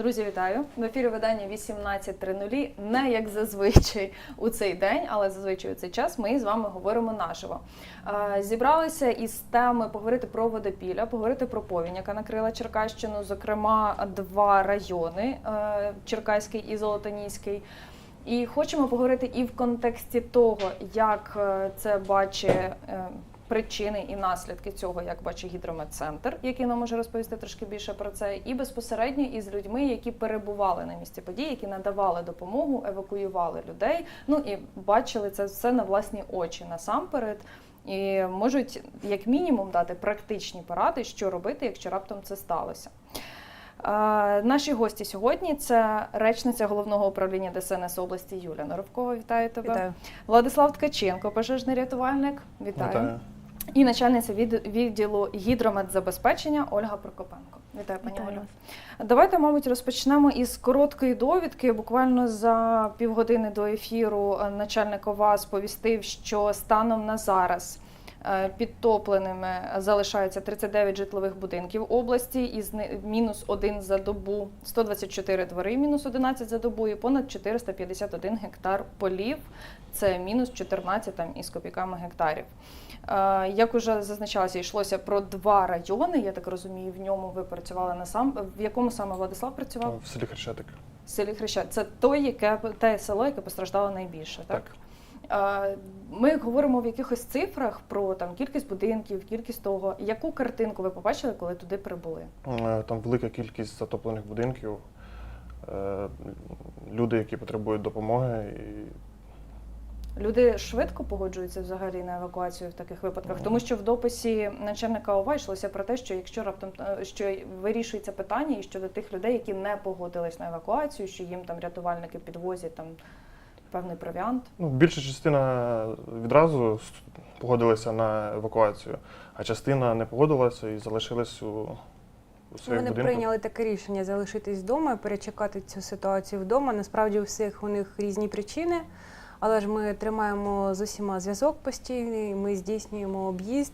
Друзі, вітаю! В ефірі видання 18.00. Не як зазвичай у цей день, але зазвичай у цей час ми з вами говоримо наживо. Зібралися із теми поговорити про водопілля, поговорити про повінь, яка накрила Черкащину, зокрема два райони е, Черкаський і Золотоніський. І хочемо поговорити і в контексті того, як е, це бачить е, причини і наслідки цього, як бачить гідрометцентр, який нам може розповісти трошки більше про це, і безпосередньо із людьми, які перебували на місці події, які надавали допомогу, евакуювали людей. Ну і бачили це все на власні очі насамперед. І можуть як мінімум дати практичні поради, що робити, якщо раптом це сталося. Е, Наші гості сьогодні це речниця головного управління ДСНС області Юлія Норовкова. Вітаю тебе. Вітаю. Владислав Ткаченко, пожежний рятувальник. Вітаю. Вітаю. І начальниця від- відділу гідрометзабезпечення Ольга Прокопенко. Вітаю, пані Вітаю Олю. Давайте, мабуть, розпочнемо із короткої довідки. Буквально за півгодини до ефіру е, начальник ОВА сповістив, що станом на зараз. е, Підтопленими залишаються 39 житлових будинків області, із мінус один за добу, 124 двори, мінус 11 за добу, і понад 451 гектар полів. Це мінус 14 там із копійками гектарів. Е, Як уже зазначалося, йшлося про два райони. Я так розумію, в ньому ви працювали на сам. В якому саме Владислав працював? В селі Хрещатик. В селі Хреща. Це той, яке те село, яке постраждало найбільше, так? Так. Е, Ми говоримо в якихось цифрах про там кількість будинків, кількість того. Яку картинку ви побачили, коли туди прибули? Е, Там велика кількість затоплених будинків, люди, які потребують допомоги. І Люди швидко погоджуються взагалі на евакуацію в таких випадках, Ну. тому що в дописі начальника ОВА йшлося про те, що якщо раптом е, що вирішується питання і щодо тих людей, які не погодились на евакуацію, що їм там рятувальники підвозять там певний провіант. ну, більша частина відразу погодилася на евакуацію, а частина не погодилася і залишилась у, у Вони будинках. прийняли таке рішення залишитись вдома перечекати цю ситуацію вдома. Насправді у всіх у них різні причини, але ж ми тримаємо з усіма зв'язок постійний. Ми здійснюємо об'їзд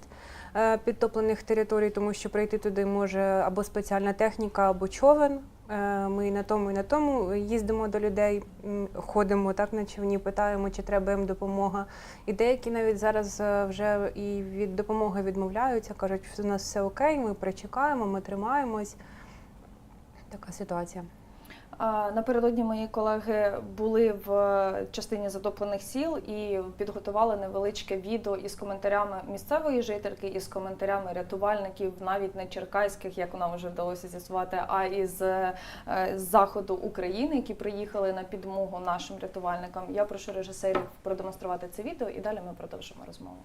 е, підтоплених територій, тому що прийти туди може або спеціальна техніка, або човен. Е, Ми і на тому, і на тому їздимо до людей, ходимо так на човні, питаємо, чи треба їм допомога. І деякі навіть зараз е, вже і від допомоги відмовляються, кажуть, що у нас все окей, ми причекаємо, ми тримаємось. Така ситуація. Напередодні мої колеги були в частині затоплених сіл і підготували невеличке відео із коментарями місцевої жительки, із коментарями рятувальників, навіть не черкаських, як нам вже вдалося з'ясувати, а із е, заходу України, які приїхали на підмогу нашим рятувальникам. Я прошу режисерів продемонструвати це відео, і далі ми продовжимо розмову.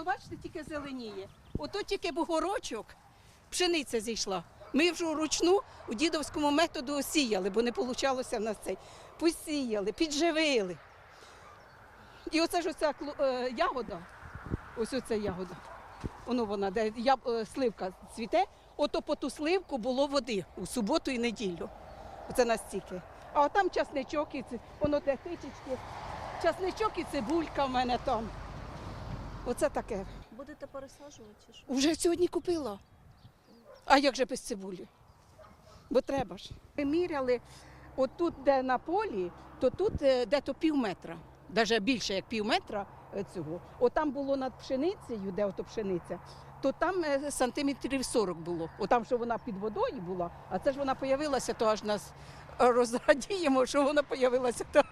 Воно, бачите, тільки зеленіє. Ото тільки бугорочок, пшениця зійшла. Ми вже вручну у дідовському методу сіяли, бо не вийшло в нас цей. Посіяли, підживили. І оце ж оця е, ягода, ось оця ягода. Воно вона, де я, е, сливка цвіте, ото по ту сливку було води у суботу і неділю. Оце настільки. А там часничок і воно де тичечки. Часничок і цибулька в мене там. Оце таке. Будете пересаджувати чи що? Вже сьогодні купила. А як же без цибулі? Бо треба ж. Ми міряли отут, де на полі, то тут е, де-то пів метра, навіть більше як пів метра е, цього. Отам було над пшеницею, де ото пшениця, то там е, сантиметрів 40 було. Отам, що вона під водою була, а це ж вона появилася, то аж нас розрадіємо, що вона появилася. То.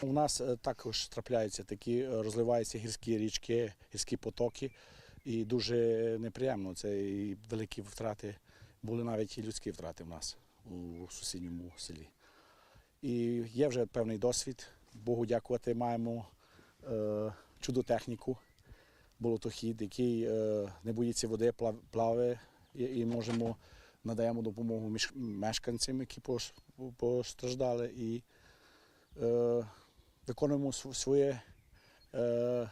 У нас е, також трапляються такі, е, розливаються гірські річки, гірські потоки, і дуже неприємно. Це і великі втрати, були навіть і людські втрати в нас у сусідньому селі. І є вже певний досвід. Богу дякувати, маємо е, чудотехніку, болотохід, який е, не боїться води, плав- плаває, і, і можемо надаємо допомогу мешканцям, які постраждали, і е, da konujemo svoje, e,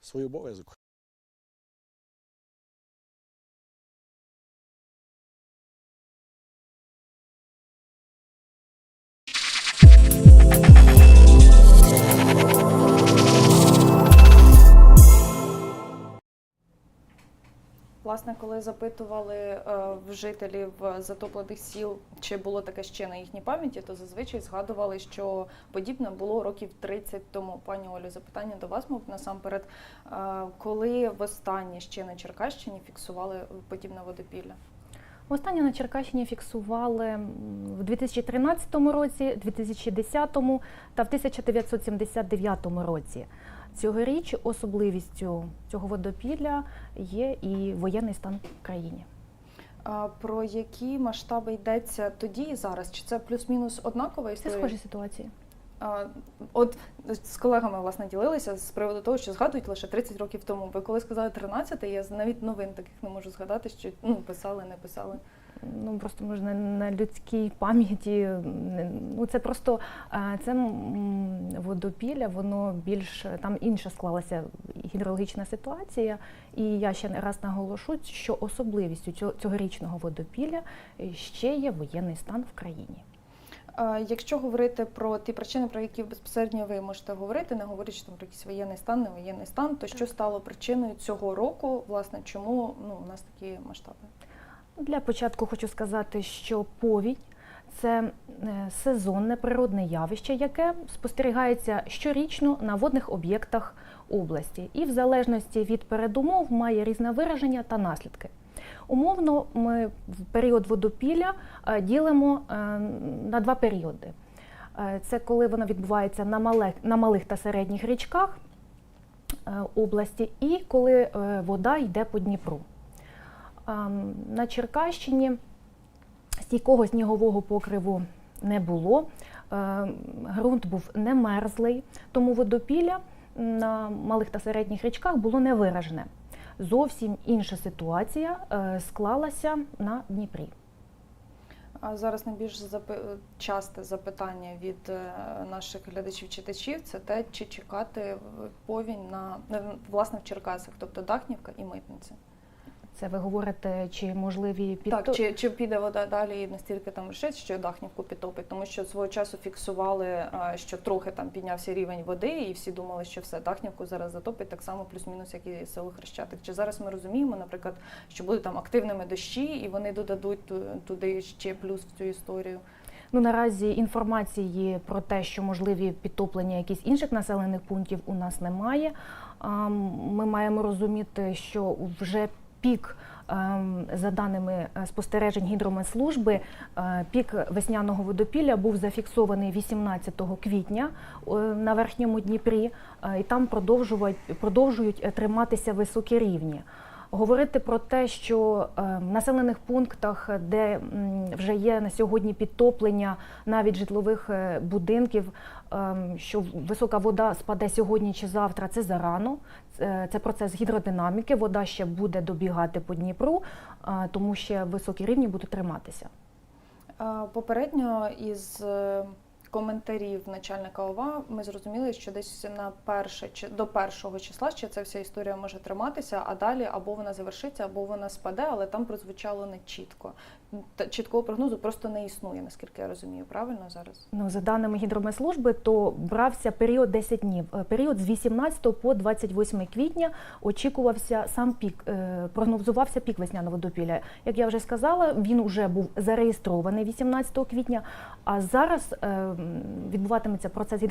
svoju obavezu. Власне, коли запитували е, в жителів затоплених сіл, чи було таке ще на їхній пам'яті, то зазвичай згадували, що подібне було років 30 тому. Пані Олю, запитання до вас, мабуть, насамперед, Е, коли востаннє ще на Черкащині фіксували подібне водопілля? Останнє на Черкащині фіксували в 2013 році, 2010 та в 1979 році. Цьогоріч особливістю цього водопілля є і воєнний стан в країні. А про які масштаби йдеться тоді і зараз? Чи це плюс-мінус однакова Це схожі ситуації. От з колегами власне ділилися з приводу того, що згадують лише 30 років тому. Ви коли сказали 13, я навіть новин таких не можу згадати, що ну писали, не писали. Ну просто можна на людській пам'яті. Ну це просто е, це водопілля, воно більш там інша склалася гідрологічна ситуація. І я ще не раз наголошу, що особливістю цього цьогорічного водопілля ще є воєнний стан в країні. Якщо говорити про ті причини, про які безпосередньо ви можете говорити, не говорячи там про якийсь воєнний стан, не воєнний стан, то що стало причиною цього року, власне, чому ну у нас такі масштаби? Для початку хочу сказати, що повінь це е, сезонне природне явище, яке спостерігається щорічно на водних об'єктах області, і в залежності від передумов має різне вираження та наслідки. Умовно, ми в період водопілля е, ділимо е, на два періоди. Це коли воно відбувається на малих, на малих та середніх річках області, і коли вода йде по Дніпру. На Черкащині стійкого снігового покриву не було. Ем, Ґрунт був не мерзлий, тому водопілля на малих та середніх річках було невиражене. Зовсім інша ситуація е, склалася на Дніпрі. А зараз найбільш запи... часте запитання від е, наших глядачів-читачів це те, чи чекати повінь на е, власне в Черкасах, тобто Дахнівка і Митниця. Це ви говорите, чи можливі підто... Так, чи, чи піде вода далі і настільки там решить, що Дахнівку підтопить, тому що свого часу фіксували, е, що трохи там піднявся рівень води, і всі думали, що все Дахнівку зараз затопить так само, плюс-мінус, як і село Хрещатик. Чи зараз ми розуміємо, наприклад, що будуть там активними дощі, і вони додадуть туди ще плюс в цю історію? Ну наразі інформації про те, що можливі підтоплення якихось інших населених пунктів у нас немає. Ми маємо розуміти, що вже пік. ем, За даними е, спостережень гідрометслужби, е, пік весняного водопілля був зафіксований 18 квітня е, на верхньому Дніпрі, і там продовжують, триматися високі рівні. Говорити про те, що е, в населених пунктах, де вже є на сьогодні підтоплення навіть житлових е, будинків, що висока вода спаде сьогодні чи завтра, це зарано. Це, це процес гідродинаміки. Вода ще буде добігати по Дніпру, е, тому ще високі рівні будуть триматися. Е, Попередньо із е, коментарів начальника ОВА ми зрозуміли, що десь на перше до першого числа ще ця вся історія може триматися, а далі або вона завершиться, або вона спаде, але там прозвучало не чітко. Чіткого прогнозу просто не існує, наскільки я розумію. Правильно зараз? Ну, за даними гідрометслужби, то брався період 10 днів. Е, Період з 18 по 28 квітня очікувався сам пік, е, прогнозувався пік весняного водопілля. Як я вже сказала, він вже був зареєстрований 18 квітня, а зараз е, відбуватиметься процес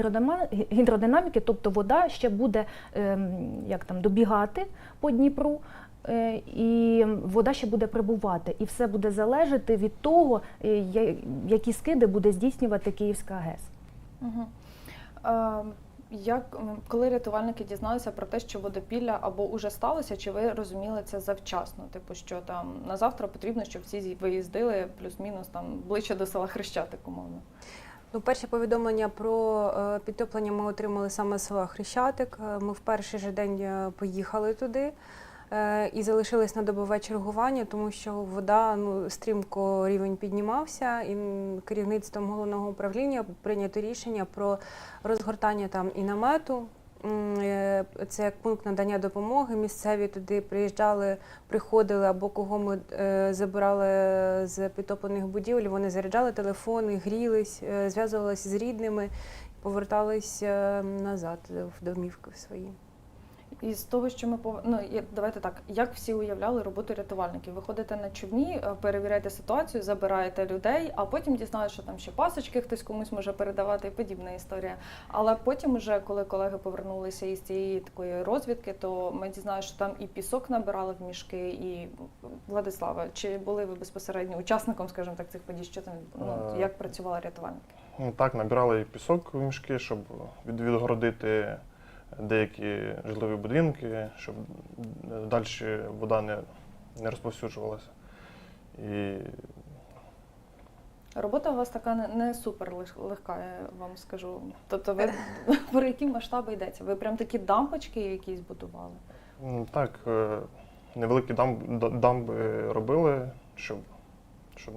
гідродинаміки, тобто вода ще буде е, як там добігати по Дніпру. Е, І вода ще буде прибувати, і все буде залежати від того, е, які скиди буде здійснювати Київська ГЕС. Угу. Е, Як коли рятувальники дізналися про те, що водопілля або уже сталося, чи ви розуміли це завчасно? Типу, що там на завтра потрібно, щоб всі виїздили плюс-мінус там ближче до села Хрещатик, умовно. Ну, перше повідомлення про підтоплення ми отримали саме з села Хрещатик. Ми в перший же день поїхали туди і залишились на добове чергування, тому що вода ну, стрімко рівень піднімався, і керівництвом головного управління прийнято рішення про розгортання там і намету. Е, Це як пункт надання допомоги. Місцеві туди приїжджали, приходили або кого ми е, забирали з підтоплених будівель. Вони заряджали телефони, грілись, е, зв'язувалися з рідними, повертались е, назад в домівки свої. І з того, що ми пов... ну, давайте так, як всі уявляли роботу рятувальників? Ви ходите на човні, е, перевіряєте ситуацію, забираєте людей, а потім дізналися, що там ще пасочки хтось комусь може передавати і подібна історія. Але потім, уже коли колеги повернулися із цієї такої розвідки, то ми дізналися, що там і пісок набирали в мішки, і Владислава, чи були ви безпосередньо учасником, скажімо так, цих подій? Що там ну, Е, як працювали рятувальники? Ну, Так, набирали і пісок в мішки, щоб від, відгородити деякі житлові будинки, щоб далі вода не, не розповсюджувалася. І Робота у вас така не, не супер легка, я вам скажу. Тобто, ви про які масштаби йдеться? Ви прям такі дампочки якісь будували? так, е, невеликі дам, дамби робили, щоб, щоб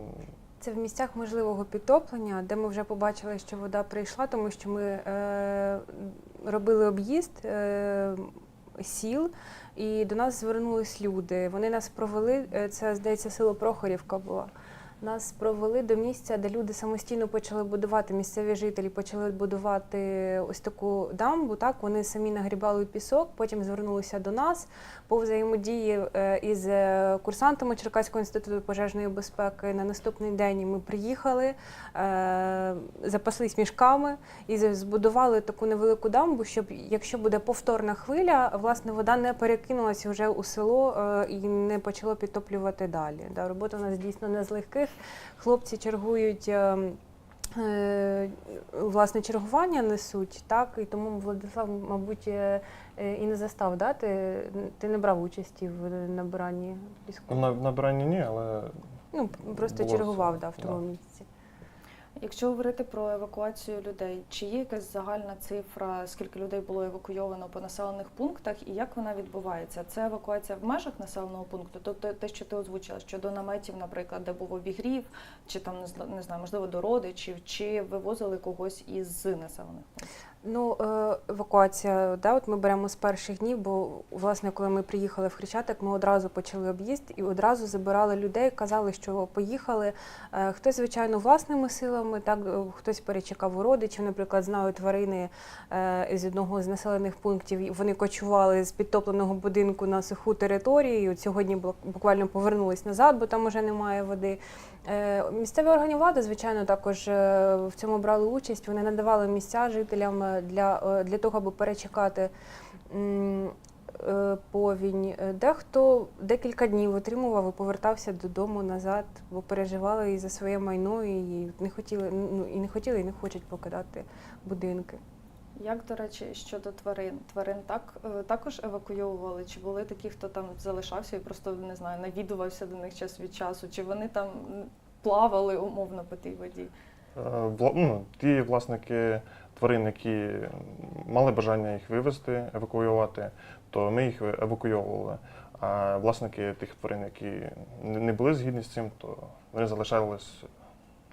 Це в місцях можливого підтоплення, де ми вже побачили, що вода прийшла, тому що ми е, робили об'їзд е, сіл, і до нас звернулись люди. Вони нас провели, е, це, здається, село Прохорівка була. Нас провели до місця, де люди самостійно почали будувати, місцеві жителі почали будувати ось таку дамбу. Так вони самі нагрібали пісок, потім звернулися до нас по взаємодії е, із е, курсантами Черкаського інституту пожежної безпеки. На наступний день ми приїхали, е, запаслись мішками і збудували таку невелику дамбу, щоб якщо буде повторна хвиля, власне вода не перекинулася вже у село і не почало підтоплювати далі. Робота у нас дійсно не з легких. Хлопці чергують. е, е, Власне, чергування несуть, так, і тому Владислав, мабуть, е, е, і не застав, да? ти, ти не брав участі в набиранні піску? ну, на набиранні ні, але Ну, просто Було чергував да, в тому да. місці. Якщо говорити про евакуацію людей, чи є якась загальна цифра, скільки людей було евакуйовано по населених пунктах і як вона відбувається? Це евакуація в межах населеного пункту? Тобто те, що ти озвучила, щодо наметів, наприклад, де був обігрів, чи там не зна- не знаю, можливо, до родичів, чи вивозили когось із населених пунктів? Ну, е, евакуація, да, от ми беремо з перших днів, бо власне, коли ми приїхали в Хрещатик, ми одразу почали об'їзд і одразу забирали людей, казали, що поїхали. Е, Хтось, звичайно, власними силами, так е, хтось перечекав у родичів. Наприклад, знаю тварини з одного з населених пунктів. Вони кочували з підтопленого будинку на суху територію. Сьогодні бу- буквально повернулись назад, бо там уже немає води. Е, Місцеві органи влади, звичайно, також е, в цьому брали участь. Вони надавали місця жителям е, для, для того, аби перечекати повінь. Дехто декілька днів отримував і повертався додому назад, бо переживали і за своє майно, і не хотіли, ну, і не хотіли, і не хочуть покидати будинки. Як, до речі, щодо тварин? Тварин так також евакуйовували? Чи були такі, хто там залишався і просто не знаю, навідувався до них час від часу? Чи вони там плавали умовно по тій воді? Е, ну, ті власники тварин, які мали бажання їх вивезти, евакуювати, то ми їх евакуйовували. А власники тих тварин, які не були згідні з цим, то вони залишались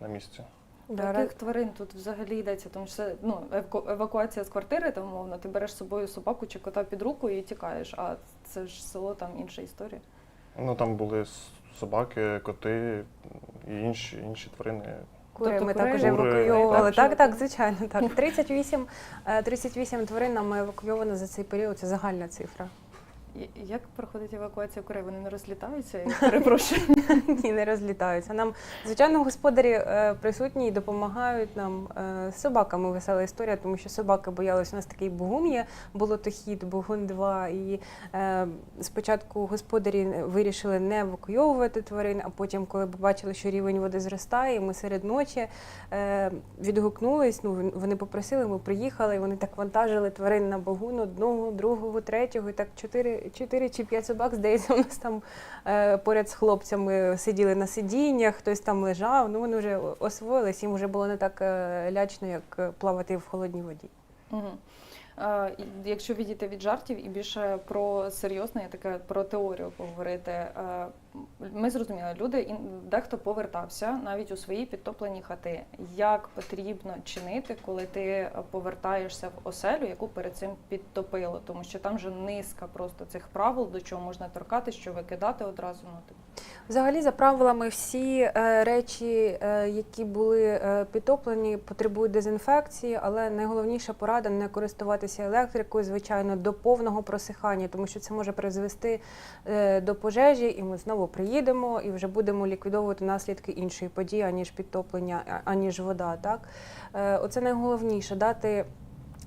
на місці. Да, Яких тварин тут взагалі йдеться? Тому що це ну, евакуація з квартири, там умовно, ти береш з собою собаку чи кота під руку і тікаєш, а це ж село, там інша історія. Ну там були собаки, коти і інші, інші тварини. Кури Тобто ми кури також Кури евакуйовували. Так, Так, так, звичайно, так. 38, е, 38 тварин нам евакуйовано за цей період. Це загальна цифра. Як проходить евакуація курей? Вони не розлітаються? Я перепрошую. Ні, не розлітаються. Нам, звичайно, господарі е, присутні і допомагають нам е, з собаками. Весела історія, тому що собаки боялись. У нас такий бугун є, болотохід, бугун 2. І е, спочатку господарі вирішили не евакуйовувати тварин, а потім, коли побачили, що рівень води зростає, ми серед ночі відгукнулись. Ну, вони попросили, ми приїхали, вони так вантажили тварин на багун одного, другого, третього. І так чотири, чотири чи п'ять собак, здається, у нас там е, поряд з хлопцями сиділи на сидіннях, хтось там лежав. Ну вони вже освоїлись, їм вже було не так е, лячно, як е, плавати в холодній воді. Мгм. Якщо відійти від жартів і більше про серйозне, я таке про теорію поговорити. Ми зрозуміли, люди дехто повертався навіть у свої підтоплені хати. Як потрібно чинити, коли ти повертаєшся в оселю, яку перед цим підтопило? Тому що там вже низка просто цих правил, до чого можна торкати, що викидати одразу. Ну типу. Взагалі, за правилами, всі е, речі, е, які були е, підтоплені, потребують дезінфекції, але найголовніша порада не користуватися електрикою, звичайно, до повного просихання, тому що це може призвести до пожежі, і ми знову приїдемо і вже будемо ліквідовувати наслідки іншої події, аніж підтоплення, аніж вода. Так? Оце найголовніше дати.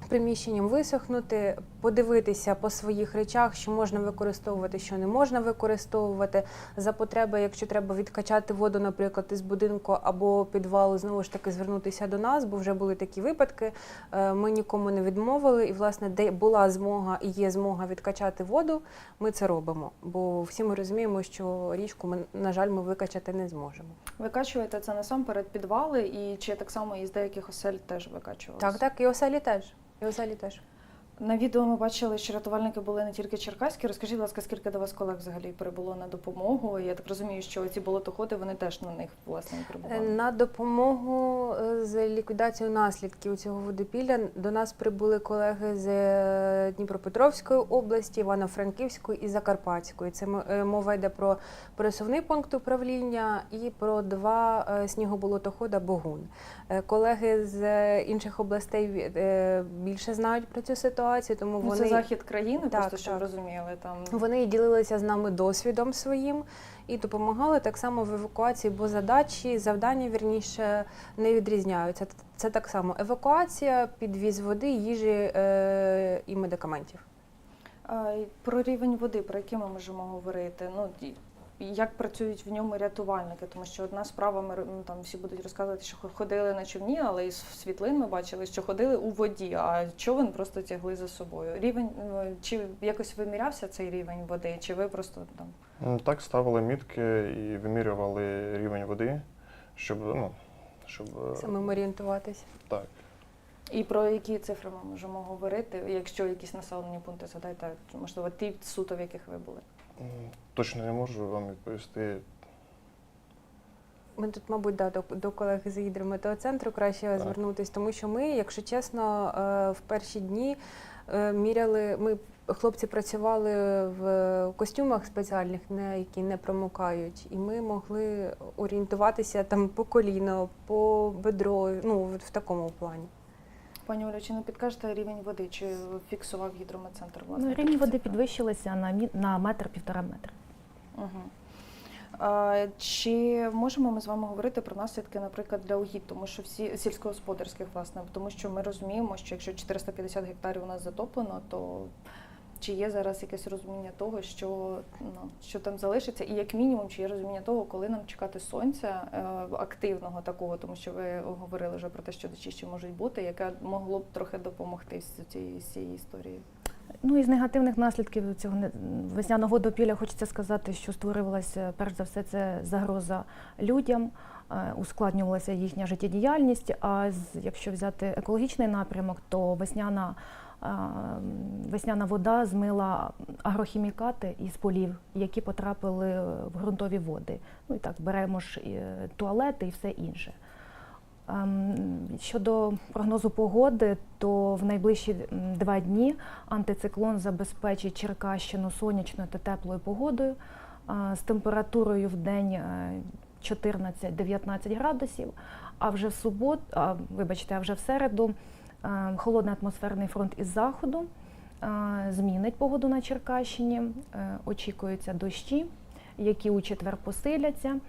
Приміщенням висохнути, подивитися по своїх речах, що можна використовувати, що не можна використовувати. За потреби, якщо треба відкачати воду, наприклад, із будинку або підвалу, знову ж таки звернутися до нас, бо вже були такі випадки. Е, Ми нікому не відмовили, і власне, де була змога і є змога відкачати воду, ми це робимо. Бо всі ми розуміємо, що річку ми, на жаль, ми викачати не зможемо. Викачуєте це насамперед підвали, і чи так само із деяких осель теж викачувалося? Так, так, і оселі теж. І залі теж. На відео ми бачили, що рятувальники були не тільки черкаські. Розкажіть, будь ласка, скільки до вас колег взагалі прибуло на допомогу? Я так розумію, що ці болотоходи вони теж на них власне і Е, прибували. На допомогу е, з ліквідацією наслідків цього водопілля до нас прибули колеги з е, Дніпропетровської області, Івано-Франківської і Закарпатської. Це мова йде про пересувний пункт управління і про два снігоболотохода Богун. Колеги з інших областей більше знають про цю ситуацію, тому Ну, вони Це захід країни, Так, просто щоб так. розуміли там. вони ділилися з нами досвідом своїм і допомагали так само в евакуації, бо задачі, завдання вірніше не відрізняються. Це так само евакуація, підвіз води, їжі е, і медикаментів. Про рівень води, про який ми можемо говорити? Ну як працюють в ньому рятувальники? Тому що одна справа, ми ну, там всі будуть розказувати, що хо- ходили на човні, але із світлин ми бачили, що ходили у воді, а човен просто тягли за собою. Рівень ну, чи якось вимірявся цей рівень води, чи ви просто там Так ставили мітки і вимірювали рівень води, щоб, ну, щоб е, Самим орієнтуватися. так. і про які цифри ми можемо говорити? Якщо якісь населені пункти задайте, можливо, ті суто, в яких ви були. Точно не можу вам відповісти. Ми тут, мабуть, да, до, до колег з гідрометеоцентру краще звернутися, тому що ми, якщо чесно, е, в перші дні е, міряли. Ми хлопці працювали в костюмах спеціальних, які не промокають, і ми могли орієнтуватися там по коліно, по бедро, ну в такому плані. Пані Олю, чи не підкажете рівень води? Чи фіксував гідрометцентр? Власне, Ну, рівень води підвищилися на, на метр-півтора метра. Угу. А, чи можемо ми з вами говорити про наслідки, наприклад, для угідь, тому що всі сільськогосподарських, власне, тому що ми розуміємо, що якщо 450 гектарів у нас затоплено, то чи є зараз якесь розуміння того, що ну що там залишиться, і як мінімум, чи є розуміння того, коли нам чекати сонця е, активного такого, тому що ви говорили вже про те, що дощі ще можуть бути, яке могло б трохи допомогти з цієї, цієї історії. Ну із негативних наслідків цього весняного водопілля хочеться сказати, що створювалася перш за все це загроза людям, е, ускладнювалася їхня життєдіяльність. А з- якщо взяти екологічний напрямок, то весняна, весняна вода змила агрохімікати із полів, які потрапили в ґрунтові води. Ну і так беремо ж е, туалети і все інше. Ем, Щодо прогнозу погоди, то в найближчі два дні антициклон забезпечить Черкащину сонячною та теплою погодою з температурою в день е, 14-19 градусів. А вже в суботу, а, вибачте, а вже в середу е, холодний атмосферний фронт із заходу е, змінить погоду на Черкащині. Е, Очікуються дощі, які у четвер посиляться,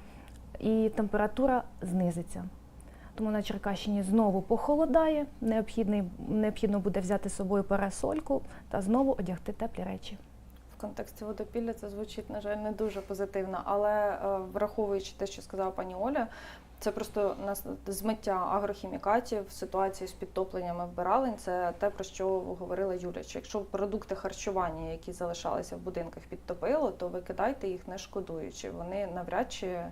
і температура знизиться. Тому на Черкащині знову похолодає, необхідно буде взяти з собою парасольку та знову одягти теплі речі. В контексті водопілля це звучить, на жаль, не дуже позитивно, але е, враховуючи те, що сказала пані Оля, це просто змиття агрохімікатів в ситуації з підтопленнями вбиралень. Це те, про що говорила Юля. Що якщо продукти харчування, які залишалися в будинках, підтопило, то викидайте їх не шкодуючи. Вони навряд чи е,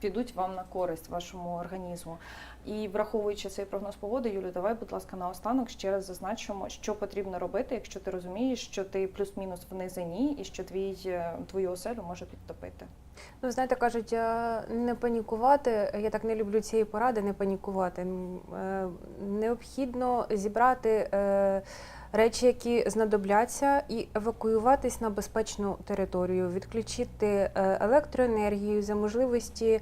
підуть вам на користь вашому організму. І враховуючи цей прогноз погоди, Юлю, давай, будь ласка, наостанок ще раз зазначимо, що потрібно робити, якщо ти розумієш, що ти плюс-мінус в низині і що твій е, твою оселю може підтопити. Ну, знаєте, кажуть, е, не панікувати. Я так не люблю цієї поради, не панікувати. Е, Необхідно зібрати речі, які знадобляться, і евакуюватись на безпечну територію, відключити е, електроенергію за можливості.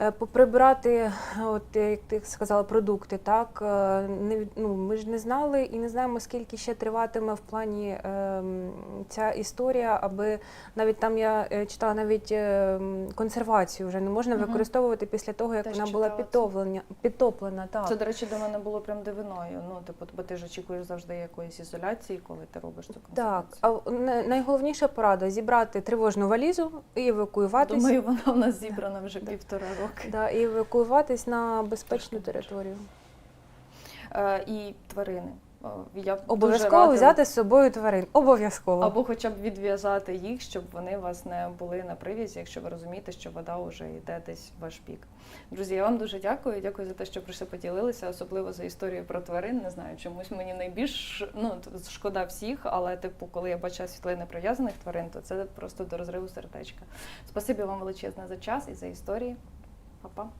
Е, Поприбирати, от як ти сказала, продукти. Так е, не ну, ми ж не знали і не знаємо, скільки ще триватиме в плані ем, ця історія, аби навіть там я е, читала навіть е, консервацію вже не можна використовувати після того, як Теж вона була підтоплена. підтоплена так. Це, до речі, до мене було прям дивиною. Ну, типу, бо ти ж очікуєш завжди якоїсь ізоляції, коли ти робиш цю Так, а найголовніша порада зібрати тривожну валізу і евакуюватись. Думаю, вона в нас зібрана вже півтора роки. Да, і евакуюватись на безпечну територію. Е, і тварини. Е, Я Обов'язково взяти з собою тварин. Обов'язково. Або хоча б відв'язати їх, щоб вони вас не були на привізі, якщо ви розумієте, що вода вже йде десь в ваш бік. Друзі, я вам дуже дякую. Дякую за те, що прийшли поділилися, особливо за історію про тварин. Не знаю, чомусь мені найбільш ну шкода всіх, але типу, коли я бачила світлини прив'язаних тварин, то це просто до розриву сердечка. Спасибі вам величезне за час і за історії. Па-па.